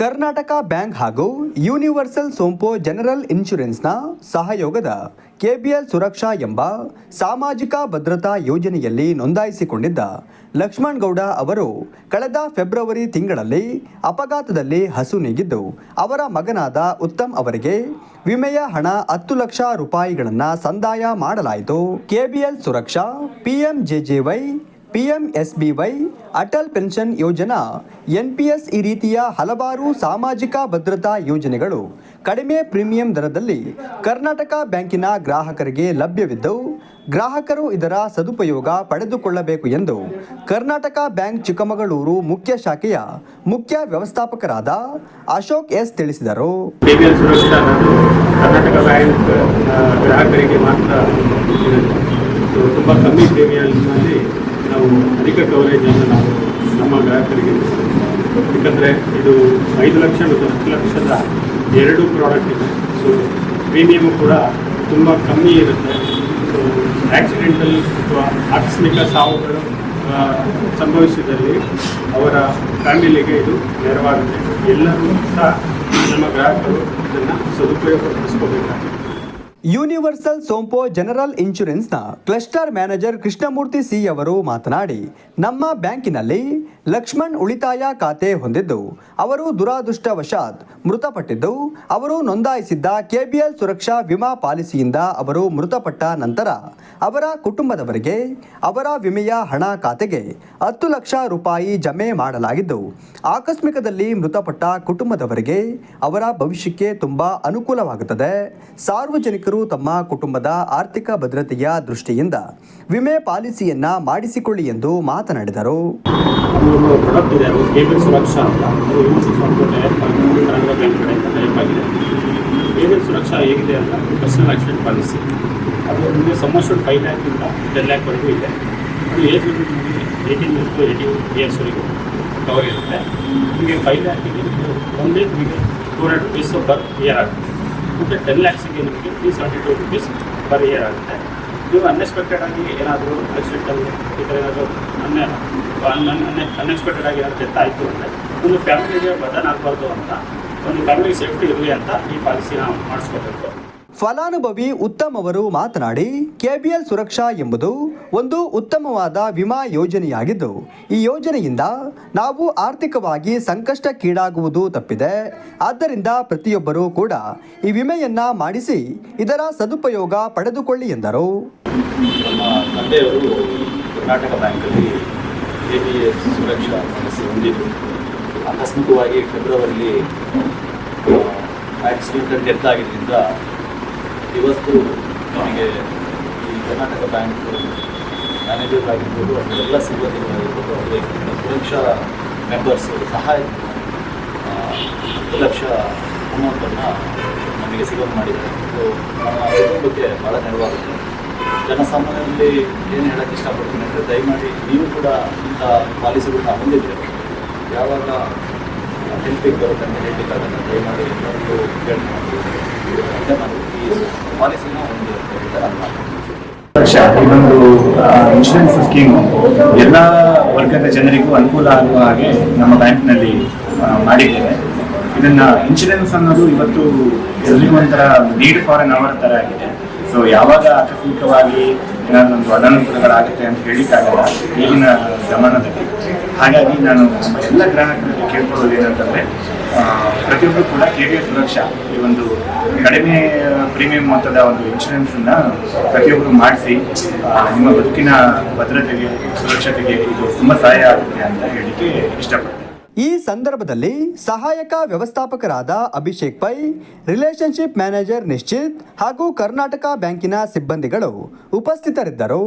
Karnataka bank ಹಾಗೂ universal Sompo general ಇನ್ಶೂರೆನ್ಸ್ನ ಸಹಯೋಗದ ಕೆಬಿಎಲ್ ಸುರಕ್ಷಾ ಎಂಬ ಸಾಮಾಜಿಕ ಭದ್ರತಾ ಯೋಜನೆಯಲ್ಲಿ ನೋಂದಾಯಿಸಿಕೊಂಡಿದ್ದ ಲಕ್ಷ್ಮಣ್ ಗೌಡ ಅವರು ಕಳೆದ ಫೆಬ್ರವರಿ ತಿಂಗಳಲ್ಲಿ ಅಪಘಾತದಲ್ಲಿ ಹಸು ನೀಗಿದ್ದು ಅವರ ಮಗನಾದ ಉತ್ತಮ್ ಅವರಿಗೆ ವಿಮೆಯ ಹಣ ಹತ್ತು ಲಕ್ಷ ರೂಪಾಯಿಗಳನ್ನು ಸಂದಾಯ ಮಾಡಲಾಯಿತು. KBL Suraksha PMJJBY PMSBY Atal pension Yojana, NPS ಈ ರೀತಿಯ ಹಲವಾರು ಸಾಮಾಜಿಕ ಭದ್ರತಾ ಯೋಜನೆಗಳು ಕಡಿಮೆ ಪ್ರೀಮಿಯಂ ದರದಲ್ಲಿ ಕರ್ನಾಟಕ ಬ್ಯಾಂಕಿನ ಗ್ರಾಹಕರಿಗೆ ಲಭ್ಯವಿದ್ದು, ಗ್ರಾಹಕರು ಇದರ ಸದುಪಯೋಗ ಪಡೆದುಕೊಳ್ಳಬೇಕು ಎಂದು ಕರ್ನಾಟಕ ಬ್ಯಾಂಕ್ ಚಿಕ್ಕಮಗಳೂರು ಮುಖ್ಯ ಶಾಖೆಯ ಮುಖ್ಯ ವ್ಯವಸ್ಥಾಪಕರಾದ ಅಶೋಕ್ ಎಸ್ ತಿಳಿಸಿದರು. ಕರ್ನಾಟಕ ಬ್ಯಾಂಕ್ ಗ್ರಾಹಕರಿಗೆ ಮಾತ್ರ ತುಂಬ ಕಮ್ಮಿ ನಾವು ಅಧಿಕ ಕವರೇಜನ್ನು ನಾವು ನಮ್ಮ ಗ್ರಾಹಕರಿಗೆ. ಯಾಕಂದರೆ ಇದು ಐದು ಲಕ್ಷ ಮತ್ತು ಹತ್ತು ಲಕ್ಷದ ಎರಡು ಪ್ರಾಡಕ್ಟ್ ಇದೆ. ಸೊ ಪ್ರೀಮಿಯಮ್ ಕೂಡ ತುಂಬ ಕಮ್ಮಿ ಇರುತ್ತೆ. ಸೊ ಆಕ್ಸಿಡೆಂಟಲ್ ಅಥವಾ ಆಕಸ್ಮಿಕ ಸಾವುಗಳು ಸಂಭವಿಸಿದಲ್ಲಿ ಅವರ ಫ್ಯಾಮಿಲಿಗೆ ಇದು ನೆರವಾಗುತ್ತೆ. ಎಲ್ಲರೂ ಸಹ ನಮ್ಮ ಗ್ರಾಹಕರು ಇದನ್ನು ಸದುಪಯೋಗಪಡಿಸ್ಕೋಬೇಕಾಗಿದೆ ಯೂನಿವರ್ಸಲ್ ಸೋಂಪೋ ಜನರಲ್ ಇನ್ಶೂರೆನ್ಸ್ನ ಕ್ಲಸ್ಟರ್ ಮ್ಯಾನೇಜರ್ ಕೃಷ್ಣಮೂರ್ತಿ ಸಿ ಅವರು ಮಾತನಾಡಿ ನಮ್ಮ ಬ್ಯಾಂಕಿನಲ್ಲಿ ಲಕ್ಷ್ಮಣ್ ಉಳಿತಾಯ ಖಾತೆ ಹೊಂದಿದ್ದು, ಅವರು ದುರಾದೃಷ್ಟವಶಾತ್ ಮೃತಪಟ್ಟಿದ್ದು, ಅವರು ನೋಂದಾಯಿಸಿದ್ದ ಕೆಬಿಎಲ್ ಸುರಕ್ಷಾ ವಿಮಾ ಪಾಲಿಸಿಯಿಂದ ಅವರು ಮೃತಪಟ್ಟ ನಂತರ ಅವರ ಕುಟುಂಬದವರಿಗೆ ಅವರ ವಿಮೆಯ ಹಣ ಖಾತೆಗೆ ಹತ್ತು ಲಕ್ಷ ರೂಪಾಯಿ ಜಮೆ ಮಾಡಲಾಗಿದ್ದು, ಆಕಸ್ಮಿಕದಲ್ಲಿ ಮೃತಪಟ್ಟ ಕುಟುಂಬದವರಿಗೆ ಅವರ ಭವಿಷ್ಯಕ್ಕೆ ತುಂಬಾ ಅನುಕೂಲವಾಗುತ್ತದೆ. ಸಾರ್ವಜನಿಕರು ತಮ್ಮ ಕುಟುಂಬದ ಆರ್ಥಿಕ ಭದ್ರತೆಯ ದೃಷ್ಟಿಯಿಂದ ವಿಮೆ ಪಾಲಿಸಿಯನ್ನ ಮಾಡಿಸಿಕೊಳ್ಳಿ ಎಂದು ಮಾತನಾಡಿದರು. ಒಂದು ಪ್ರಾಡಕ್ಟ್ ಇದೆ, ಅದು ಕೇಬಲ್ ಸುರಕ್ಷಾ ಅಂತ. ಅದು ಟೈಪ್ ಆಗಿದೆ. ಕೇಬಲ್ ಸುರಕ್ಷಾ ಹೇಗಿದೆ ಅಂತ ಪರ್ಸನಲ್ ಆಕ್ಸಿಡೆಂಟ್ ಪಾಲಿಸಿ ಅದು ನಿಮಗೆ ಸಮ್ಮರ್ಷನ್ ಫೈವ್ ಲ್ಯಾಕಿಂದ ಟೆನ್ ಲ್ಯಾಕ್ವರೆಗೂ ಇದೆ. ಅದು age eighteen years to eighteen ಇಯರ್ಸ್ವರೆಗೂ cover ಇರುತ್ತೆ. ನಿಮಗೆ ಫೈವ್ ಲ್ಯಾಕಿಗೆ ಒಂದೇ ನಿಮಗೆ two hundred rupees per year ಆಗುತ್ತೆ. ಮತ್ತು ಟೆನ್ ಲ್ಯಾಕ್ಸಿಗೆ ನಿಮಗೆ three seventy two rupees per year ಆಗುತ್ತೆ. ನೀವು ಅನ್ಎಕ್ಸ್ಪೆಕ್ಟೆಡ್ ಆಗಿ ಏನಾದರೂ ಆಕ್ಸಿಡೆಂಟಲ್ಲಿ ಈ ಥರ ಏನಾದರೂ ಅನ್ಎಕ್ಸ್ಪೆಕ್ಟೆಡ್ ಆಗಿ ಏನಾದರೂ ಡೆತ್ ಆಯಿತು ಅಂದರೆ ಒಂದು ಫ್ಯಾಮಿಲಿಗೆ ಬರ್ಡನ್ ಆಗಬಾರ್ದು ಅಂತ, ಒಂದು ಫ್ಯಾಮಿಲಿಗೆ ಸೇಫ್ಟಿ ಇರಲಿ ಅಂತ ಈ ಪಾಲಿಸಿನ ಮಾಡಿಸ್ಕೋಬೇಕು. ಫಲಾನುಭವಿ ಉತ್ತಮ್ ಅವರು ಮಾತನಾಡಿ, ಕೆಬಿಎಲ್ ಸುರಕ್ಷಾ ಎಂಬುದು ಒಂದು ಉತ್ತಮವಾದ ವಿಮಾ ಯೋಜನೆಯಾಗಿದ್ದು, ಈ ಯೋಜನೆಯಿಂದ ನಾವು ಆರ್ಥಿಕವಾಗಿ ಸಂಕಷ್ಟಕ್ಕೀಡಾಗುವುದು ತಪ್ಪಿದೆ. ಆದ್ದರಿಂದ ಪ್ರತಿಯೊಬ್ಬರೂ ಕೂಡ ಈ ವಿಮೆಯನ್ನ ಮಾಡಿಸಿ, ಇದರ ಸದುಪಯೋಗ ಪಡೆದುಕೊಳ್ಳಿ ಎಂದರು. ಕರ್ನಾಟಕ ಬ್ಯಾಂಕಲ್ಲಿ ಸುರಕ್ಷಾ ಆಕಸ್ಮಿಕವಾಗಿ ಫೆಬ್ರವರಿಲಿ ಆಕ್ಸಿಡೆಂಟ್ ಡೆತ್ ಆಗಿದ್ದರಿಂದ ಇವತ್ತು ನಮಗೆ ಈ ಕರ್ನಾಟಕ ಬ್ಯಾಂಕ್ ಮ್ಯಾನೇಜರ್ ಆಗಿರ್ಬೋದು ಅವರೆಲ್ಲ ಸಿಬ್ಬಂದಿಗಳಾಗಿರ್ಬೋದು ಅವರಿಗೆ ಸುರಕ್ಷಾ ಮೆಂಬರ್ಸ್ ಸಹಾಯ ಒಂದು ಲಕ್ಷ ಅಮೌಂಟನ್ನು ನಮಗೆ ಸಿಗೋದು ಮಾಡಿದ್ದಾರೆ. ಇದು ನಮ್ಮ ಕುಟುಂಬಕ್ಕೆ ಭಾಳ ನೆರವಾಗುತ್ತೆ. ಜನಸಾಮಾನ್ಯರಲ್ಲಿ ಏನು ಹೇಳೋಕ್ಕೆ ಇಷ್ಟಪಡ್ತೀನಿ ಅಂದರೆ ದಯಮಾಡಿ ನೀವು ಕೂಡ ಇಂಥ ಪಾಲಿಸಿಗಳನ್ನ ಹೊಂದಿದ್ರೆ ಯಾವಾಗ ಹೆಲ್ಪಿಗೆ ಬರುತ್ತೆ ಅಂತ ಹೇಳಲಿಕ್ಕಾಗಲ್ಲ ದಯಮಾಡಿ ಎಲ್ಲರಿಗೂ ಕೇಳ್ಕೊಂಡು ಅಂತ ಪಾಲಿಸಿನ ಒಂದು ಒಂದು ಇನ್ಶೂರೆನ್ಸ್ ಸ್ಕೀಮ್ ಎಲ್ಲ ವರ್ಗದ ಜನರಿಗೂ ಅನುಕೂಲ ಆಗುವ ಹಾಗೆ ನಮ್ಮ ಬ್ಯಾಂಕ್ನಲ್ಲಿ ಮಾಡಿದ್ದೇವೆ. ಇದನ್ನ ಇನ್ಶೂರೆನ್ಸ್ ಅನ್ನೋದು ಇವತ್ತು ಎಲ್ರಿಗೂ ಒಂಥರ ನೀಡ್ ಫಾರ್ ಅನ್ ಅವರ್ ತರ ಆಗಿದೆ. ಸೊ ಯಾವಾಗ ಆಕಸ್ಮಿಕವಾಗಿ ಏನಾದ್ರು ಒಂದು ಅನಾನುಕೂಲಗಳಾಗುತ್ತೆ ಅಂತ ಹೇಳಿಕ್ಕಾಗಲ್ಲ, ಈಗಿನ ಜಮಾನದಲ್ಲಿ. ಹಾಗಾಗಿ ನಾನು ಎಲ್ಲ ಗ್ರಾಹಕರಲ್ಲಿ ಕೇಳ್ಕೊಳ್ಳೋದು ಏನಂತಂದ್ರೆ ಪ್ರತಿಯೊಬ್ಬರು ಕೂಡ ಕೆ ವಿ ಸುರಕ್ಷಾ ಈ ಒಂದು ಕಡಿಮೆ ಪ್ರೀಮಿಯಂ ಮೊತ್ತದ ಒಂದು ಇನ್ಶೂರೆನ್ಸ್ ಅನ್ನ ಪ್ರತಿಯೊಬ್ಬರು ಮಾಡಿಸಿ ನಿಮ್ಮ ಬದುಕಿನ ಭದ್ರತೆಗೆ, ಸುರಕ್ಷತೆಗೆ ಇದು ತುಂಬಾ ಸಹಾಯ ಆಗುತ್ತೆ ಅಂತ ಹೇಳಿಕೆ ಇಷ್ಟಪಡ್ತೀನಿ. ಈ ಸಂದರ್ಭದಲ್ಲಿ ಸಹಾಯಕ ವ್ಯವಸ್ಥಾಪಕರಾದ ಅಭಿಷೇಕ್ ಪೈ ರಿಲೇಶನ್ಶಿಪ್ ಮ್ಯಾನೇಜರ್ ನಿಶ್ಚಿತ್ ಹಾಗೂ ಕರ್ನಾಟಕ ಬ್ಯಾಂಕಿನ ಸಿಬ್ಬಂದಿಗಳು ಉಪಸ್ಥಿತರಿದ್ದರು.